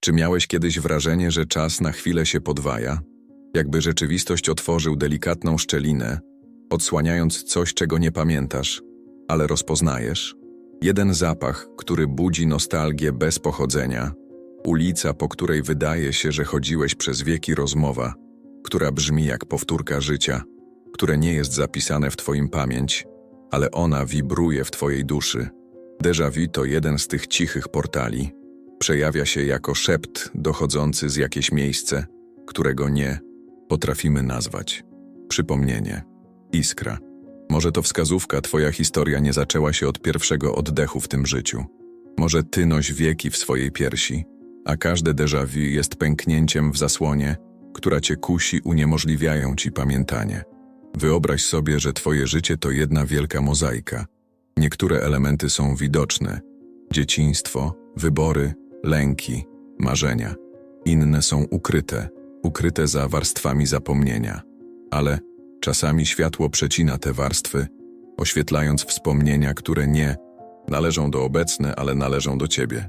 Czy miałeś kiedyś wrażenie, że czas na chwilę się podwaja? Jakby rzeczywistość otworzył delikatną szczelinę, odsłaniając coś, czego nie pamiętasz, ale rozpoznajesz? Jeden zapach, który budzi nostalgię bez pochodzenia, ulica, po której wydaje się, że chodziłeś przez wieki rozmowa, która brzmi jak powtórka życia, które nie jest zapisane w Twoim pamięć, ale ona wibruje w Twojej duszy. Déjà vu to jeden z tych cichych portali. Przejawia się jako szept dochodzący z jakieś miejsce, którego nie potrafimy nazwać. Przypomnienie. Iskra. Może to wskazówka, Twoja historia nie zaczęła się od pierwszego oddechu w tym życiu. Może Ty noś wieki w swojej piersi, a każde déjà vu jest pęknięciem w zasłonie, która Cię kusi, uniemożliwiają Ci pamiętanie. Wyobraź sobie, że Twoje życie to jedna wielka mozaika. Niektóre elementy są widoczne. Dzieciństwo, wybory, lęki, marzenia. Inne są ukryte, ukryte za warstwami zapomnienia. Ale czasami światło przecina te warstwy, oświetlając wspomnienia, które nie należą do obecne, ale należą do Ciebie.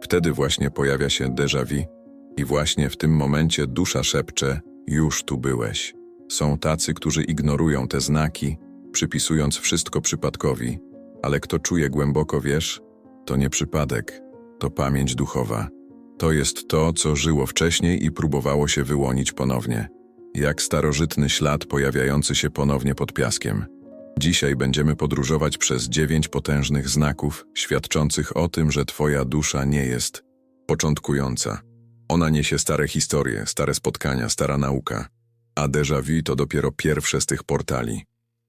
Wtedy właśnie pojawia się déjà vu i właśnie w tym momencie dusza szepcze, już tu byłeś. Są tacy, którzy ignorują te znaki, przypisując wszystko przypadkowi, ale kto czuje głęboko, wiesz, to nie przypadek, to pamięć duchowa. To jest to, co żyło wcześniej i próbowało się wyłonić ponownie, jak starożytny ślad pojawiający się ponownie pod piaskiem. Dzisiaj będziemy podróżować przez dziewięć potężnych znaków, świadczących o tym, że Twoja dusza nie jest początkująca. Ona niesie stare historie, stare spotkania, stara nauka, a déjà vu to dopiero pierwsze z tych portali.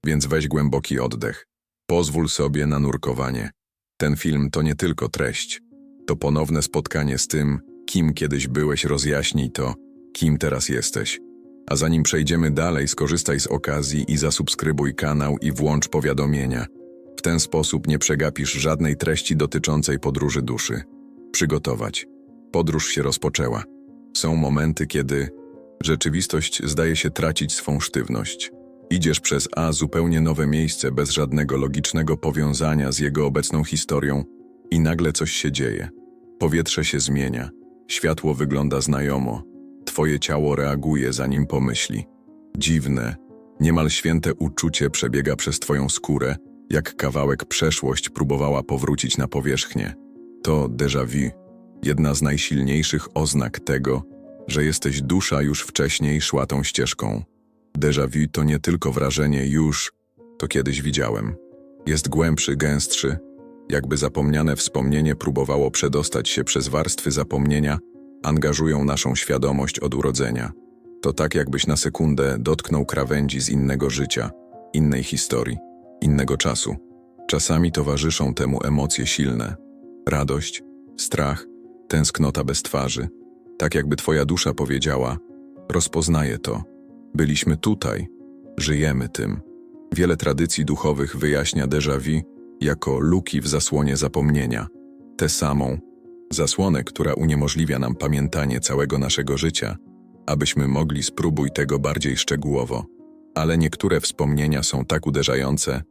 Więc weź głęboki oddech. Pozwól sobie na nurkowanie. Ten film to nie tylko treść. To ponowne spotkanie z tym, kim kiedyś byłeś, rozjaśnij to, kim teraz jesteś. A zanim przejdziemy dalej, skorzystaj z okazji i zasubskrybuj kanał i włącz powiadomienia. W ten sposób nie przegapisz żadnej treści dotyczącej podróży duszy. Przygotować. Podróż się rozpoczęła. Są momenty, kiedy rzeczywistość zdaje się tracić swą sztywność. Idziesz przez A zupełnie nowe miejsce bez żadnego logicznego powiązania z jego obecną historią i nagle coś się dzieje. Powietrze się zmienia, światło wygląda znajomo, twoje ciało reaguje zanim pomyśli. Dziwne, niemal święte uczucie przebiega przez twoją skórę, jak kawałek przeszłość próbowała powrócić na powierzchnię. To déjà vu, jedna z najsilniejszych oznak tego, że jesteś dusza już wcześniej szła tą ścieżką. Déjà vu to nie tylko wrażenie już, to kiedyś widziałem. Jest głębszy, gęstszy, jakby zapomniane wspomnienie próbowało przedostać się przez warstwy zapomnienia, angażują naszą świadomość od urodzenia. To tak, jakbyś na sekundę dotknął krawędzi z innego życia, innej historii, innego czasu. Czasami towarzyszą temu emocje silne: radość, strach, tęsknota bez twarzy. Tak jakby twoja dusza powiedziała: Rozpoznaję to. Byliśmy tutaj, żyjemy tym. Wiele tradycji duchowych wyjaśnia déjà vu jako luki w zasłonie zapomnienia. Tę samą zasłonę, która uniemożliwia nam pamiętanie całego naszego życia, abyśmy mogli spróbuj tego bardziej szczegółowo. Ale niektóre wspomnienia są tak uderzające,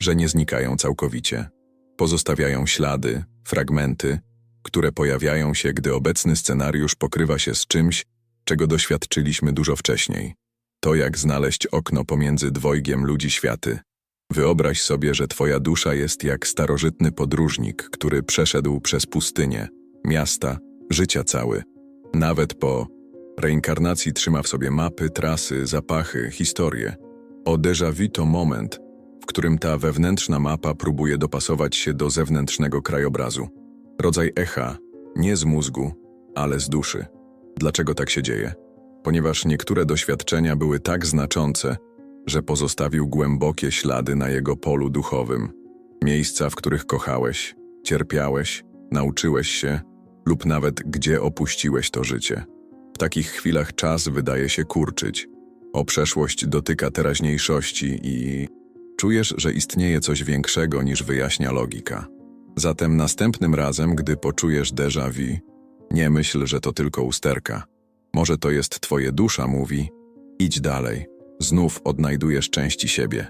że nie znikają całkowicie. Pozostawiają ślady, fragmenty, które pojawiają się, gdy obecny scenariusz pokrywa się z czymś, czego doświadczyliśmy dużo wcześniej. To jak znaleźć okno pomiędzy dwojgiem ludzi światy. Wyobraź sobie, że twoja dusza jest jak starożytny podróżnik, który przeszedł przez pustynię, miasta, życia cały. Nawet po reinkarnacji trzyma w sobie mapy, trasy, zapachy, historie. O déjà vu to moment, w którym ta wewnętrzna mapa próbuje dopasować się do zewnętrznego krajobrazu. Rodzaj echa, nie z mózgu, ale z duszy. Dlaczego tak się dzieje? Ponieważ niektóre doświadczenia były tak znaczące, że pozostawił głębokie ślady na jego polu duchowym. Miejsca, w których kochałeś, cierpiałeś, nauczyłeś się lub nawet gdzie opuściłeś to życie. W takich chwilach czas wydaje się kurczyć. O przeszłość dotyka teraźniejszości i czujesz, że istnieje coś większego niż wyjaśnia logika. Zatem następnym razem, gdy poczujesz déjà vu, nie myśl, że to tylko usterka. Może to jest twoje dusza mówi, idź dalej, znów odnajdujesz części siebie.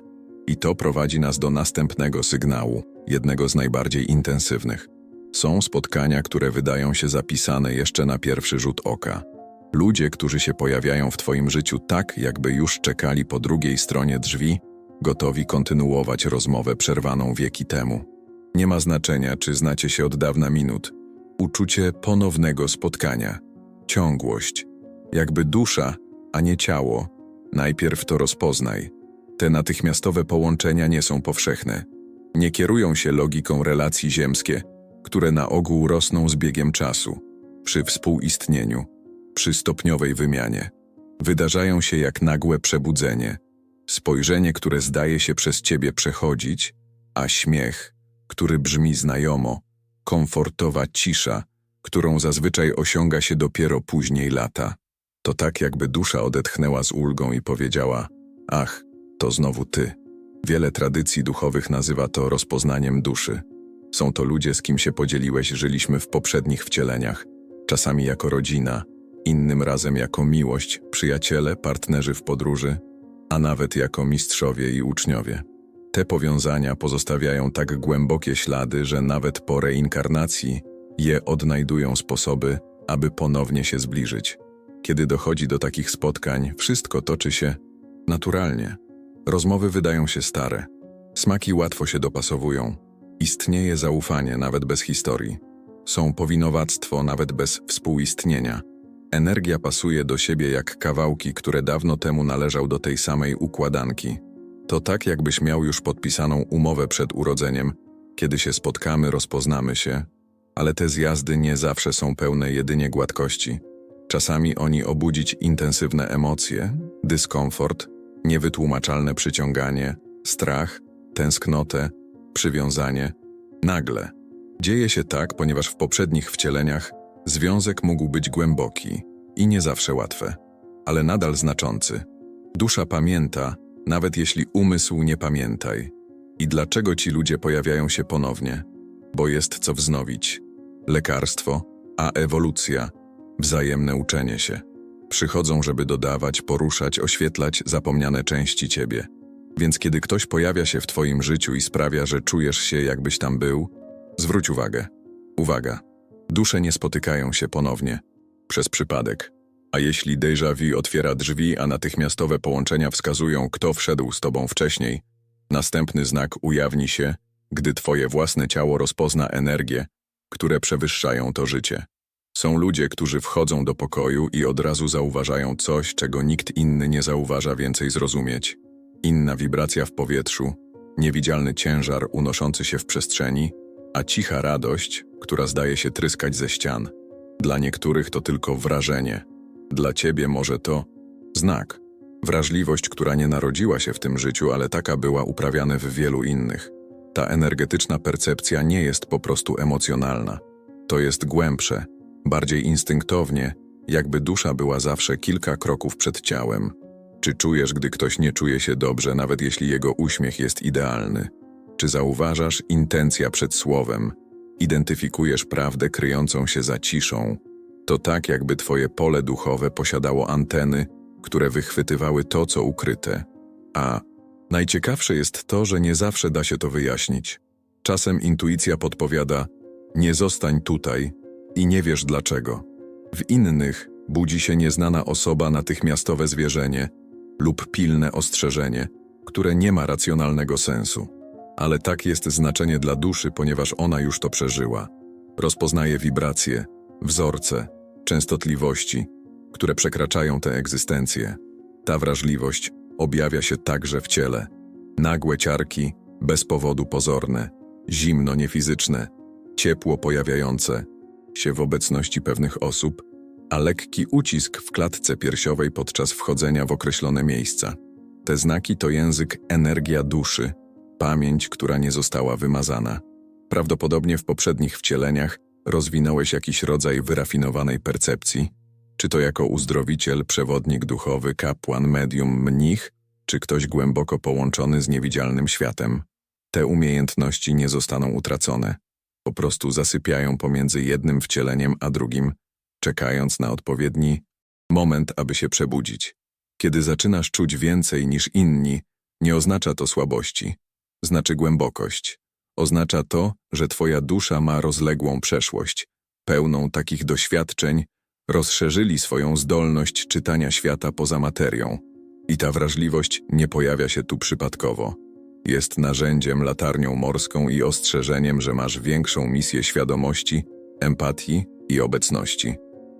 I to prowadzi nas do następnego sygnału, jednego z najbardziej intensywnych. Są spotkania, które wydają się zapisane jeszcze na pierwszy rzut oka. Ludzie, którzy się pojawiają w Twoim życiu tak, jakby już czekali po drugiej stronie drzwi, gotowi kontynuować rozmowę przerwaną wieki temu. Nie ma znaczenia, czy znacie się od dawna minut. Uczucie ponownego spotkania, ciągłość, jakby dusza, a nie ciało. Najpierw to rozpoznaj. Te natychmiastowe połączenia nie są powszechne. Nie kierują się logiką relacji ziemskie, które na ogół rosną z biegiem czasu, przy współistnieniu, przy stopniowej wymianie. Wydarzają się jak nagłe przebudzenie, spojrzenie, które zdaje się przez ciebie przechodzić, a śmiech, który brzmi znajomo, komfortowa cisza, którą zazwyczaj osiąga się dopiero później lata. To tak, jakby dusza odetchnęła z ulgą i powiedziała: Ach, to znowu ty. Wiele tradycji duchowych nazywa to rozpoznaniem duszy. Są to ludzie, z kim się podzieliłeś, żyliśmy w poprzednich wcieleniach, czasami jako rodzina, innym razem jako miłość, przyjaciele, partnerzy w podróży, a nawet jako mistrzowie i uczniowie. Te powiązania pozostawiają tak głębokie ślady, że nawet po reinkarnacji je odnajdują sposoby, aby ponownie się zbliżyć. Kiedy dochodzi do takich spotkań, wszystko toczy się naturalnie. Rozmowy wydają się stare, smaki łatwo się dopasowują, istnieje zaufanie nawet bez historii, są powinowactwo nawet bez współistnienia. Energia pasuje do siebie jak kawałki, które dawno temu należał do tej samej układanki. To tak, jakbyś miał już podpisaną umowę przed urodzeniem. Kiedy się spotkamy, rozpoznamy się, ale te zjazdy nie zawsze są pełne jedynie gładkości. Czasami oni obudzić intensywne emocje, dyskomfort, niewytłumaczalne przyciąganie, strach, tęsknotę, przywiązanie. Nagle. Dzieje się tak, ponieważ w poprzednich wcieleniach związek mógł być głęboki i nie zawsze łatwy, ale nadal znaczący. Dusza pamięta, nawet jeśli umysł nie pamiętaj. I dlaczego ci ludzie pojawiają się ponownie? Bo jest co wznowić. Lekarstwo, a ewolucja, wzajemne uczenie się. Przychodzą, żeby dodawać, poruszać, oświetlać zapomniane części ciebie. Więc kiedy ktoś pojawia się w twoim życiu i sprawia, że czujesz się, jakbyś tam był, zwróć uwagę. Uwaga. Dusze nie spotykają się ponownie. Przez przypadek. A jeśli déjà vu otwiera drzwi, a natychmiastowe połączenia wskazują, kto wszedł z tobą wcześniej, następny znak ujawni się, gdy twoje własne ciało rozpozna energię, które przewyższają to życie. Są ludzie, którzy wchodzą do pokoju i od razu zauważają coś, czego nikt inny nie zauważa więcej zrozumieć. Inna wibracja w powietrzu, niewidzialny ciężar unoszący się w przestrzeni, a cicha radość, która zdaje się tryskać ze ścian. Dla niektórych to tylko wrażenie. Dla ciebie może to znak. Wrażliwość, która nie narodziła się w tym życiu, ale taka była uprawiana w wielu innych. Ta energetyczna percepcja nie jest po prostu emocjonalna. To jest głębsze, bardziej instynktownie, jakby dusza była zawsze kilka kroków przed ciałem. Czy czujesz, gdy ktoś nie czuje się dobrze, nawet jeśli jego uśmiech jest idealny? Czy zauważasz intencja przed słowem? Identyfikujesz prawdę kryjącą się za ciszą? To tak, jakby twoje pole duchowe posiadało anteny, które wychwytywały to, co ukryte. A najciekawsze jest to, że nie zawsze da się to wyjaśnić. Czasem intuicja podpowiada: nie zostań tutaj i nie wiesz dlaczego. W innych budzi się nieznana osoba natychmiastowe zwierzenie lub pilne ostrzeżenie, które nie ma racjonalnego sensu. Ale tak jest znaczenie dla duszy, ponieważ ona już to przeżyła. Rozpoznaje wibracje, wzorce, częstotliwości, które przekraczają tę egzystencję. Ta wrażliwość objawia się także w ciele. Nagłe ciarki, bez powodu pozorne, zimno niefizyczne, ciepło pojawiające się w obecności pewnych osób, a lekki ucisk w klatce piersiowej podczas wchodzenia w określone miejsca. Te znaki to język energia duszy, pamięć, która nie została wymazana. Prawdopodobnie w poprzednich wcieleniach rozwinąłeś jakiś rodzaj wyrafinowanej percepcji, czy to jako uzdrowiciel, przewodnik duchowy, kapłan, medium, mnich, czy ktoś głęboko połączony z niewidzialnym światem. Te umiejętności nie zostaną utracone. Po prostu zasypiają pomiędzy jednym wcieleniem a drugim, czekając na odpowiedni moment, aby się przebudzić. Kiedy zaczynasz czuć więcej niż inni, nie oznacza to słabości, znaczy głębokość. Oznacza to, że twoja dusza ma rozległą przeszłość, pełną takich doświadczeń, rozszerzyli swoją zdolność czytania świata poza materią. I ta wrażliwość nie pojawia się tu przypadkowo. Jest narzędziem, latarnią morską i ostrzeżeniem, że masz większą misję świadomości, empatii i obecności.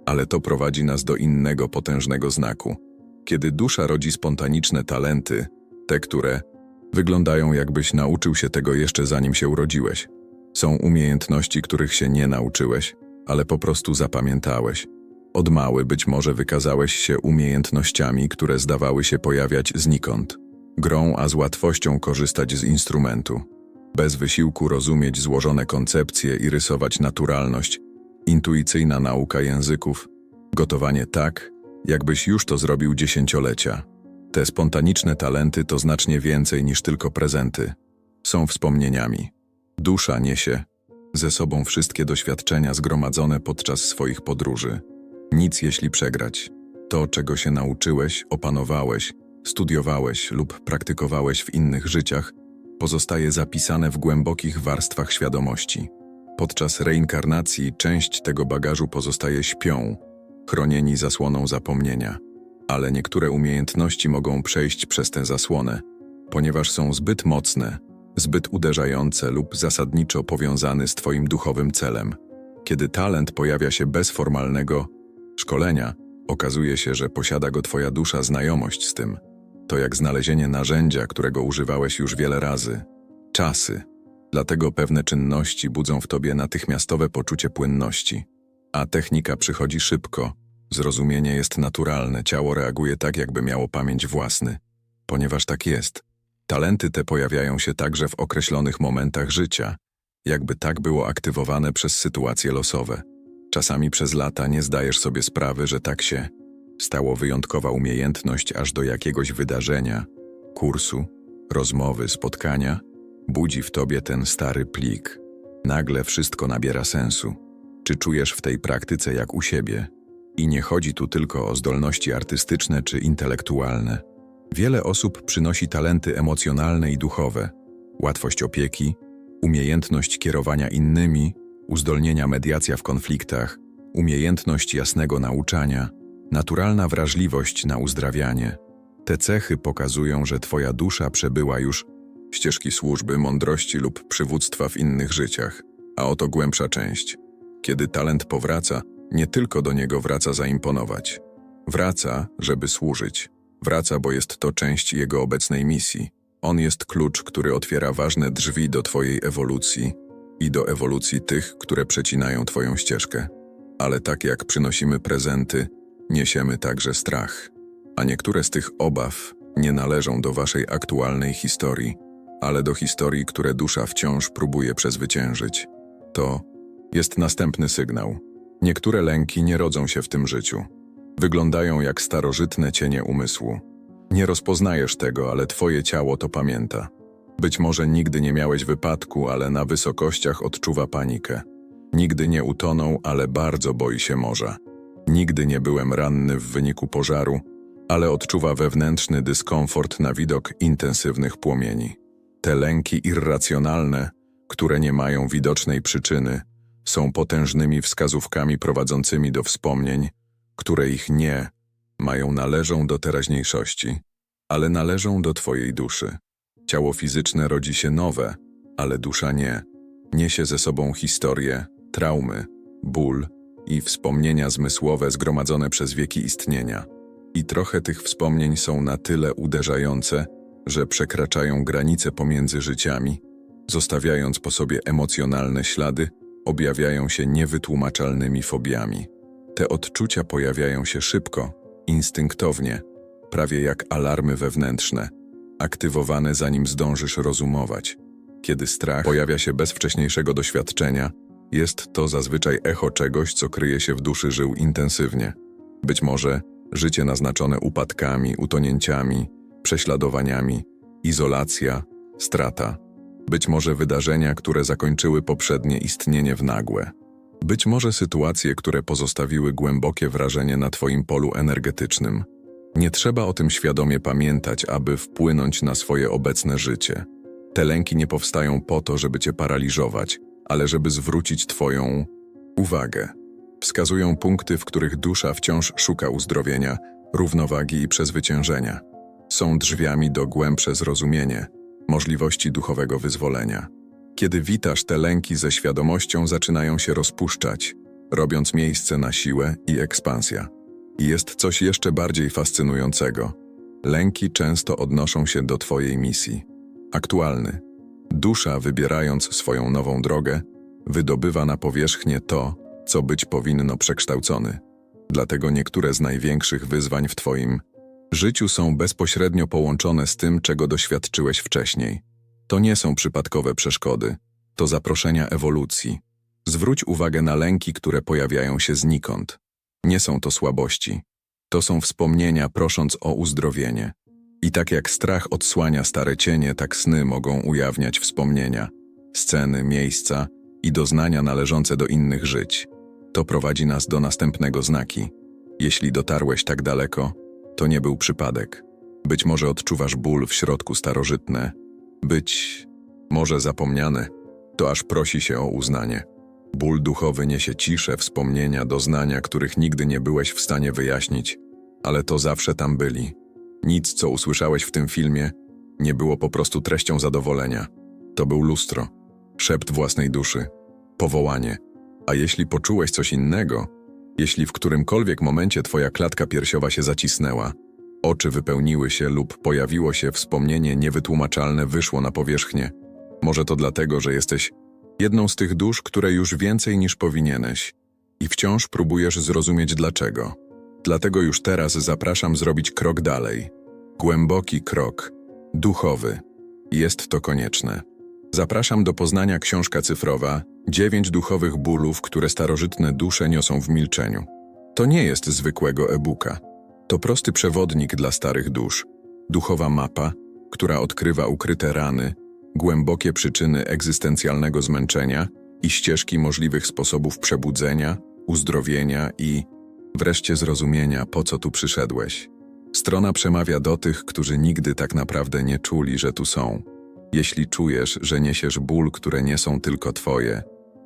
Ale to prowadzi nas do innego potężnego znaku. Kiedy dusza rodzi spontaniczne talenty, te, które wyglądają jakbyś nauczył się tego jeszcze zanim się urodziłeś. Są umiejętności, których się nie nauczyłeś, ale po prostu zapamiętałeś. Od mały być może wykazałeś się umiejętnościami, które zdawały się pojawiać znikąd. Grą, a z łatwością korzystać z instrumentu. Bez wysiłku rozumieć złożone koncepcje i rysować naturalność. Intuicyjna nauka języków. Gotowanie tak, jakbyś już to zrobił dziesięciolecia. Te spontaniczne talenty to znacznie więcej niż tylko prezenty. Są wspomnieniami. Dusza niesie ze sobą wszystkie doświadczenia zgromadzone podczas swoich podróży. Nic jeśli przegrać. To, czego się nauczyłeś, opanowałeś, studiowałeś lub praktykowałeś w innych życiach, pozostaje zapisane w głębokich warstwach świadomości. Podczas reinkarnacji część tego bagażu pozostaje śpią, chronieni zasłoną zapomnienia. Ale niektóre umiejętności mogą przejść przez tę zasłonę, ponieważ są zbyt mocne, zbyt uderzające lub zasadniczo powiązane z Twoim duchowym celem. Kiedy talent pojawia się bez formalnego szkolenia, okazuje się, że posiada go Twoja dusza znajomość z tym. To jak znalezienie narzędzia, którego używałeś już wiele razy. Czasy. Dlatego pewne czynności budzą w Tobie natychmiastowe poczucie płynności. A technika przychodzi szybko. Zrozumienie jest naturalne, ciało reaguje tak, jakby miało pamięć własny. Ponieważ tak jest. Talenty te pojawiają się także w określonych momentach życia, jakby tak było aktywowane przez sytuacje losowe. Czasami przez lata nie zdajesz sobie sprawy, że tak się stało wyjątkowa umiejętność aż do jakiegoś wydarzenia, kursu, rozmowy, spotkania, budzi w tobie ten stary plik. Nagle wszystko nabiera sensu. Czy czujesz w tej praktyce jak u siebie? I nie chodzi tu tylko o zdolności artystyczne czy intelektualne. Wiele osób przynosi talenty emocjonalne i duchowe, łatwość opieki, umiejętność kierowania innymi, uzdolnienia mediacja w konfliktach, umiejętność jasnego nauczania, naturalna wrażliwość na uzdrawianie. Te cechy pokazują, że Twoja dusza przebyła już ścieżki służby, mądrości lub przywództwa w innych życiach. A oto głębsza część. Kiedy talent powraca, nie tylko do niego wraca zaimponować. Wraca, żeby służyć. Wraca, bo jest to część jego obecnej misji. On jest klucz, który otwiera ważne drzwi do Twojej ewolucji i do ewolucji tych, które przecinają Twoją ścieżkę. Ale tak jak przynosimy prezenty, niesiemy także strach. A niektóre z tych obaw nie należą do Waszej aktualnej historii, ale do historii, które dusza wciąż próbuje przezwyciężyć. To jest następny sygnał. Niektóre lęki nie rodzą się w tym życiu. Wyglądają jak starożytne cienie umysłu. Nie rozpoznajesz tego, ale twoje ciało to pamięta. Być może nigdy nie miałeś wypadku, ale na wysokościach odczuwa panikę. Nigdy nie utonął, ale bardzo boi się morza. Nigdy nie byłem ranny w wyniku pożaru, ale odczuwa wewnętrzny dyskomfort na widok intensywnych płomieni. Te lęki irracjonalne, które nie mają widocznej przyczyny, są potężnymi wskazówkami prowadzącymi do wspomnień, które ich nie mają należą do teraźniejszości, ale należą do Twojej duszy. Ciało fizyczne rodzi się nowe, ale dusza nie. Niesie ze sobą historię, traumy, ból i wspomnienia zmysłowe zgromadzone przez wieki istnienia. I trochę tych wspomnień są na tyle uderzające, że przekraczają granice pomiędzy życiami, zostawiając po sobie emocjonalne ślady, objawiają się niewytłumaczalnymi fobiami. Te odczucia pojawiają się szybko, instynktownie, prawie jak alarmy wewnętrzne, aktywowane zanim zdążysz rozumować. Kiedy strach pojawia się bez wcześniejszego doświadczenia, jest to zazwyczaj echo czegoś, co kryje się w duszy żył intensywnie. Być może życie naznaczone upadkami, utonięciami, prześladowaniami, izolacja, strata. Być może wydarzenia, które zakończyły poprzednie istnienie w nagłe. Być może sytuacje, które pozostawiły głębokie wrażenie na Twoim polu energetycznym. Nie trzeba o tym świadomie pamiętać, aby wpłynąć na swoje obecne życie. Te lęki nie powstają po to, żeby cię paraliżować, ale żeby zwrócić twoją uwagę. Wskazują punkty, w których dusza wciąż szuka uzdrowienia, równowagi i przezwyciężenia. Są drzwiami do głębsze zrozumienie, możliwości duchowego wyzwolenia. Kiedy witasz te lęki ze świadomością, zaczynają się rozpuszczać, robiąc miejsce na siłę i ekspansja. I jest coś jeszcze bardziej fascynującego. Lęki często odnoszą się do Twojej misji. Aktualny. Dusza, wybierając swoją nową drogę, wydobywa na powierzchnię to, co być powinno przekształcony. Dlatego niektóre z największych wyzwań w Twoim życiu są bezpośrednio połączone z tym, czego doświadczyłeś wcześniej. To nie są przypadkowe przeszkody, to zaproszenia ewolucji. Zwróć uwagę na lęki, które pojawiają się znikąd. Nie są to słabości. To są wspomnienia prosząc o uzdrowienie. I tak jak strach odsłania stare cienie, tak sny mogą ujawniać wspomnienia, sceny, miejsca i doznania należące do innych żyć. To prowadzi nas do następnego znaki. Jeśli dotarłeś tak daleko, to nie był przypadek. Być może odczuwasz ból w środku starożytne, być może zapomniane, to aż prosi się o uznanie. Ból duchowy niesie ciszę, wspomnienia, doznania, których nigdy nie byłeś w stanie wyjaśnić, ale to zawsze tam byli. Nic, co usłyszałeś w tym filmie, nie było po prostu treścią zadowolenia. To był lustro, szept własnej duszy, powołanie. A jeśli poczułeś coś innego, jeśli w którymkolwiek momencie twoja klatka piersiowa się zacisnęła, oczy wypełniły się lub pojawiło się wspomnienie niewytłumaczalne, wyszło na powierzchnię, może to dlatego, że jesteś jedną z tych dusz, które już więcej niż powinieneś i wciąż próbujesz zrozumieć dlaczego. Dlatego już teraz zapraszam zrobić krok dalej. Głęboki krok, duchowy. Jest to konieczne. Zapraszam do poznania książka cyfrowa Dziewięć duchowych bólów, które starożytne dusze niosą w milczeniu. To nie jest zwykłego e-booka. To prosty przewodnik dla starych dusz. Duchowa mapa, która odkrywa ukryte rany, głębokie przyczyny egzystencjalnego zmęczenia i ścieżki możliwych sposobów przebudzenia, uzdrowienia i wreszcie zrozumienia, po co tu przyszedłeś. Strona przemawia do tych, którzy nigdy tak naprawdę nie czuli, że tu są. Jeśli czujesz, że niesiesz ból, które nie są tylko twoje,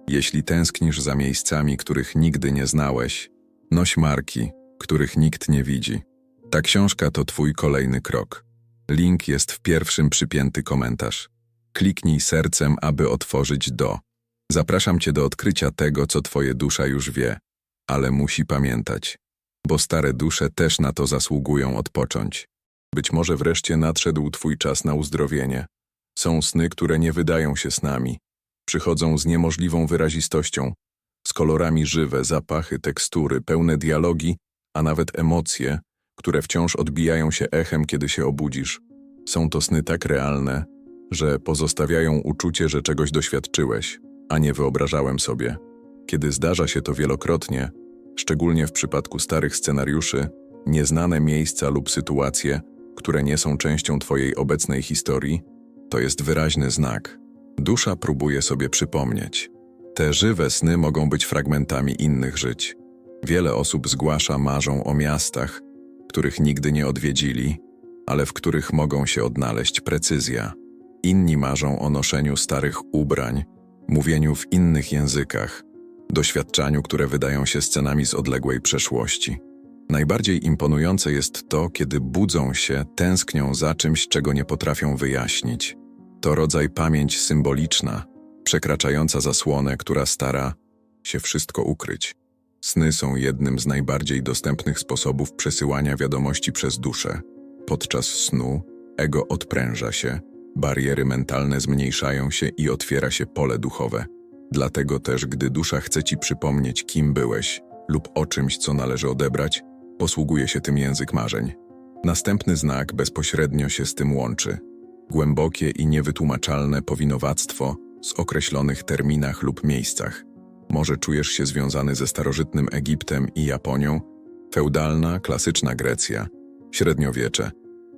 jeśli tęsknisz za miejscami, których nigdy nie znałeś, noś marki, których nikt nie widzi. Ta książka to twój kolejny krok. Link jest w pierwszym przypięty komentarz. Kliknij sercem, aby otworzyć do. Zapraszam cię do odkrycia tego, co twoje dusza już wie, ale musi pamiętać, bo stare dusze też na to zasługują odpocząć. Być może wreszcie nadszedł twój czas na uzdrowienie. Są sny, które nie wydają się snami. Przychodzą z niemożliwą wyrazistością, z kolorami żywe, zapachy, tekstury, pełne dialogi, a nawet emocje, które wciąż odbijają się echem, kiedy się obudzisz. Są to sny tak realne, że pozostawiają uczucie, że czegoś doświadczyłeś, a nie wyobrażałem sobie. Kiedy zdarza się to wielokrotnie, szczególnie w przypadku starych scenariuszy, nieznane miejsca lub sytuacje, które nie są częścią Twojej obecnej historii, to jest wyraźny znak. Dusza próbuje sobie przypomnieć. Te żywe sny mogą być fragmentami innych żyć. Wiele osób zgłasza, marzą o miastach, których nigdy nie odwiedzili, ale w których mogą się odnaleźć precyzja. Inni marzą o noszeniu starych ubrań, mówieniu w innych językach, doświadczaniu, które wydają się scenami z odległej przeszłości. Najbardziej imponujące jest to, kiedy budzą się, tęsknią za czymś, czego nie potrafią wyjaśnić. To rodzaj pamięć symboliczna, przekraczająca zasłonę, która stara się wszystko ukryć. Sny są jednym z najbardziej dostępnych sposobów przesyłania wiadomości przez duszę. Podczas snu ego odpręża się, bariery mentalne zmniejszają się i otwiera się pole duchowe. Dlatego też, gdy dusza chce ci przypomnieć, kim byłeś lub o czymś, co należy odebrać, posługuje się tym język marzeń. Następny znak bezpośrednio się z tym łączy. Głębokie i niewytłumaczalne powinowactwo z określonych terminach lub miejscach. Może czujesz się związany ze starożytnym Egiptem i Japonią, feudalna, klasyczna Grecja, średniowiecze,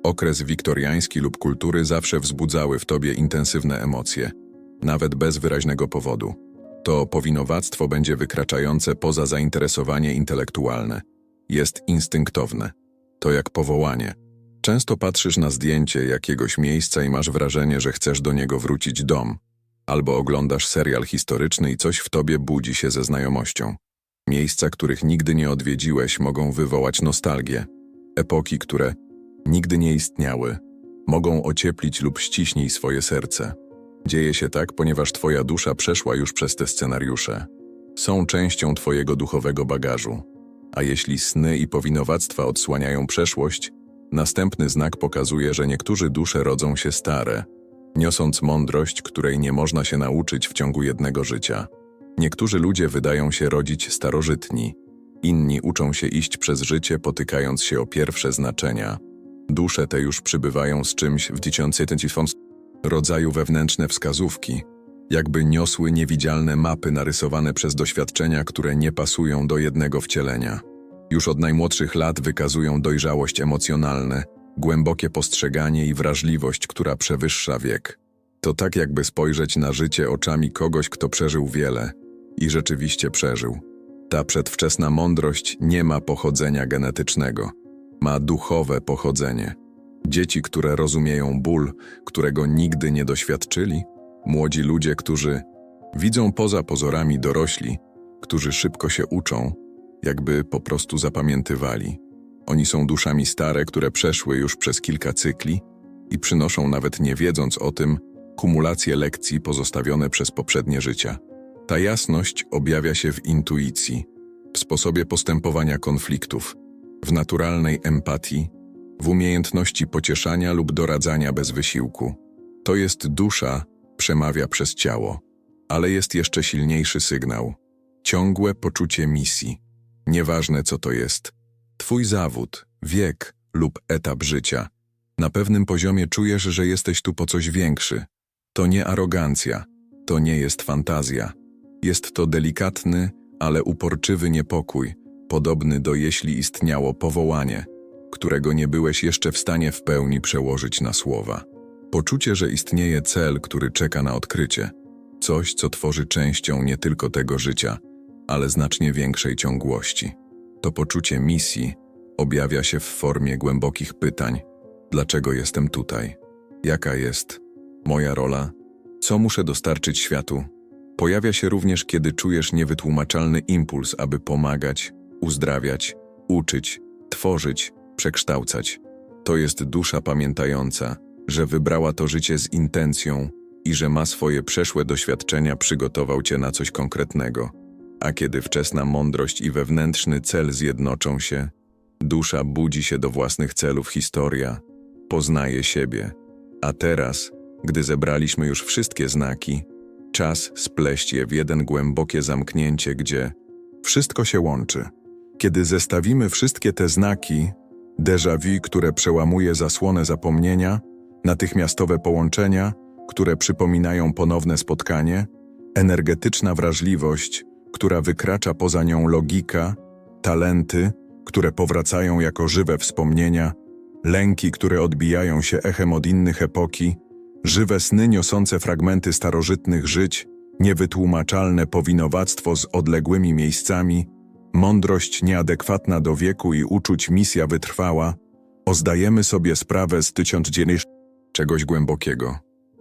okres wiktoriański lub kultury zawsze wzbudzały w tobie intensywne emocje, nawet bez wyraźnego powodu. To powinowactwo będzie wykraczające poza zainteresowanie intelektualne. Jest instynktowne. To jak powołanie. Często patrzysz na zdjęcie jakiegoś miejsca i masz wrażenie, że chcesz do niego wrócić dom, albo oglądasz serial historyczny i coś w tobie budzi się ze znajomością. Miejsca, których nigdy nie odwiedziłeś, mogą wywołać nostalgię. Epoki, które nigdy nie istniały, mogą ocieplić lub ściśnij swoje serce. Dzieje się tak, ponieważ twoja dusza przeszła już przez te scenariusze. Są częścią twojego duchowego bagażu. A jeśli sny i powinowactwa odsłaniają przeszłość, następny znak pokazuje, że niektórzy dusze rodzą się stare, niosąc mądrość, której nie można się nauczyć w ciągu jednego życia. Niektórzy ludzie wydają się rodzić starożytni, inni uczą się iść przez życie, potykając się o pierwsze znaczenia. Dusze te już przybywają z czymś w tysiące rodzaju wewnętrzne wskazówki, jakby niosły niewidzialne mapy narysowane przez doświadczenia, które nie pasują do jednego wcielenia. Już od najmłodszych lat wykazują dojrzałość emocjonalne, głębokie postrzeganie i wrażliwość, która przewyższa wiek. To tak jakby spojrzeć na życie oczami kogoś, kto przeżył wiele i rzeczywiście przeżył. Ta przedwczesna mądrość nie ma pochodzenia genetycznego, ma duchowe pochodzenie. Dzieci, które rozumieją ból, którego nigdy nie doświadczyli, młodzi ludzie, którzy widzą poza pozorami dorośli, którzy szybko się uczą, jakby po prostu zapamiętywali. Oni są duszami stare, które przeszły już przez kilka cykli i przynoszą, nawet nie wiedząc o tym, kumulację lekcji pozostawione przez poprzednie życia. Ta jasność objawia się w intuicji, w sposobie postępowania konfliktów, w naturalnej empatii, w umiejętności pocieszania lub doradzania bez wysiłku. To jest dusza, przemawia przez ciało, ale jest jeszcze silniejszy sygnał. Ciągłe poczucie misji. Nieważne co to jest. Twój zawód, wiek lub etap życia. Na pewnym poziomie czujesz, że jesteś tu po coś większy. To nie arogancja, to nie jest fantazja. Jest to delikatny, ale uporczywy niepokój, podobny do jeśli istniało powołanie, którego nie byłeś jeszcze w stanie w pełni przełożyć na słowa. Poczucie, że istnieje cel, który czeka na odkrycie, coś, co tworzy częścią nie tylko tego życia, ale znacznie większej ciągłości. To poczucie misji objawia się w formie głębokich pytań: dlaczego jestem tutaj? Jaka jest moja rola? Co muszę dostarczyć światu? Pojawia się również, kiedy czujesz niewytłumaczalny impuls, aby pomagać, uzdrawiać, uczyć, tworzyć, przekształcać. To jest dusza pamiętająca, że wybrała to życie z intencją i że ma swoje przeszłe doświadczenia przygotował cię na coś konkretnego. A kiedy wczesna mądrość i wewnętrzny cel zjednoczą się, dusza budzi się do własnych celów historia, poznaje siebie. A teraz, gdy zebraliśmy już wszystkie znaki, czas spleść je w jeden głębokie zamknięcie, gdzie wszystko się łączy. Kiedy zestawimy wszystkie te znaki, déjà vu, które przełamuje zasłonę zapomnienia, natychmiastowe połączenia, które przypominają ponowne spotkanie, energetyczna wrażliwość, która wykracza poza nią logika, talenty, które powracają jako żywe wspomnienia, lęki, które odbijają się echem od innych epoki, żywe sny niosące fragmenty starożytnych żyć, niewytłumaczalne powinowactwo z odległymi miejscami, mądrość nieadekwatna do wieku i uczuć misja wytrwała, ozdajemy sobie sprawę z tysiąc czegoś głębokiego.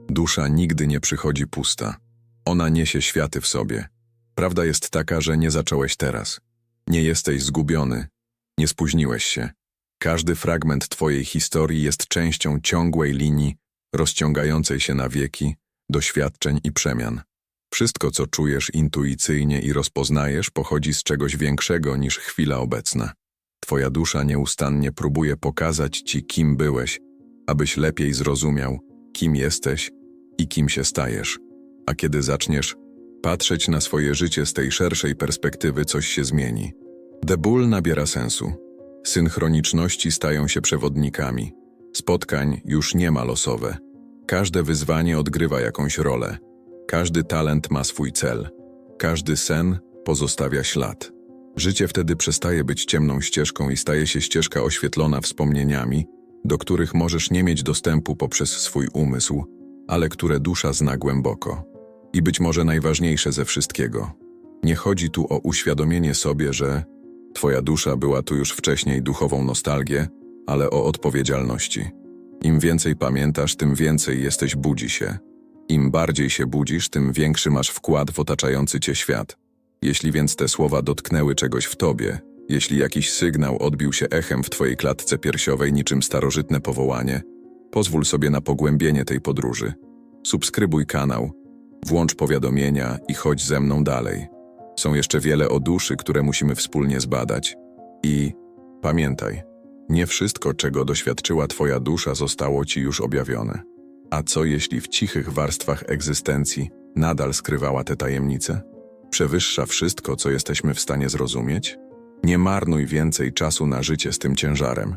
Dusza nigdy nie przychodzi pusta. Ona niesie światy w sobie. Prawda jest taka, że nie zacząłeś teraz. Nie jesteś zgubiony. Nie spóźniłeś się. Każdy fragment twojej historii jest częścią ciągłej linii, rozciągającej się na wieki, doświadczeń i przemian. Wszystko, co czujesz intuicyjnie i rozpoznajesz, pochodzi z czegoś większego niż chwila obecna. Twoja dusza nieustannie próbuje pokazać ci, kim byłeś, abyś lepiej zrozumiał, kim jesteś i kim się stajesz. A kiedy zaczniesz patrzeć na swoje życie z tej szerszej perspektywy, coś się zmieni. Debul nabiera sensu. Synchroniczności stają się przewodnikami. Spotkań już nie ma losowe. Każde wyzwanie odgrywa jakąś rolę. Każdy talent ma swój cel. Każdy sen pozostawia ślad. Życie wtedy przestaje być ciemną ścieżką i staje się ścieżka oświetlona wspomnieniami, do których możesz nie mieć dostępu poprzez swój umysł, ale które dusza zna głęboko. I być może najważniejsze ze wszystkiego. Nie chodzi tu o uświadomienie sobie, że Twoja dusza była tu już wcześniej duchową nostalgię, ale o odpowiedzialności. Im więcej pamiętasz, tym więcej jesteś budzi się. Im bardziej się budzisz, tym większy masz wkład w otaczający cię świat. Jeśli więc te słowa dotknęły czegoś w tobie, jeśli jakiś sygnał odbił się echem w twojej klatce piersiowej niczym starożytne powołanie, pozwól sobie na pogłębienie tej podróży. Subskrybuj kanał, włącz powiadomienia i chodź ze mną dalej. Są jeszcze wiele o duszy, które musimy wspólnie zbadać. I pamiętaj, nie wszystko, czego doświadczyła Twoja dusza, zostało Ci już objawione. A co jeśli w cichych warstwach egzystencji nadal skrywała te tajemnice? Przewyższa wszystko, co jesteśmy w stanie zrozumieć? Nie marnuj więcej czasu na życie z tym ciężarem.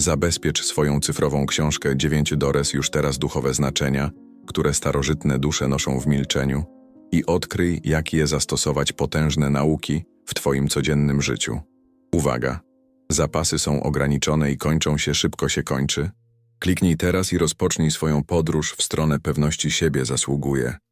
Zabezpiecz swoją cyfrową książkę 9 Dores już teraz duchowe znaczenia, które starożytne dusze noszą w milczeniu i odkryj, jak je zastosować potężne nauki w Twoim codziennym życiu. Uwaga! Zapasy są ograniczone i kończą się, szybko się kończy. Kliknij teraz i rozpocznij swoją podróż w stronę pewności siebie zasługuje.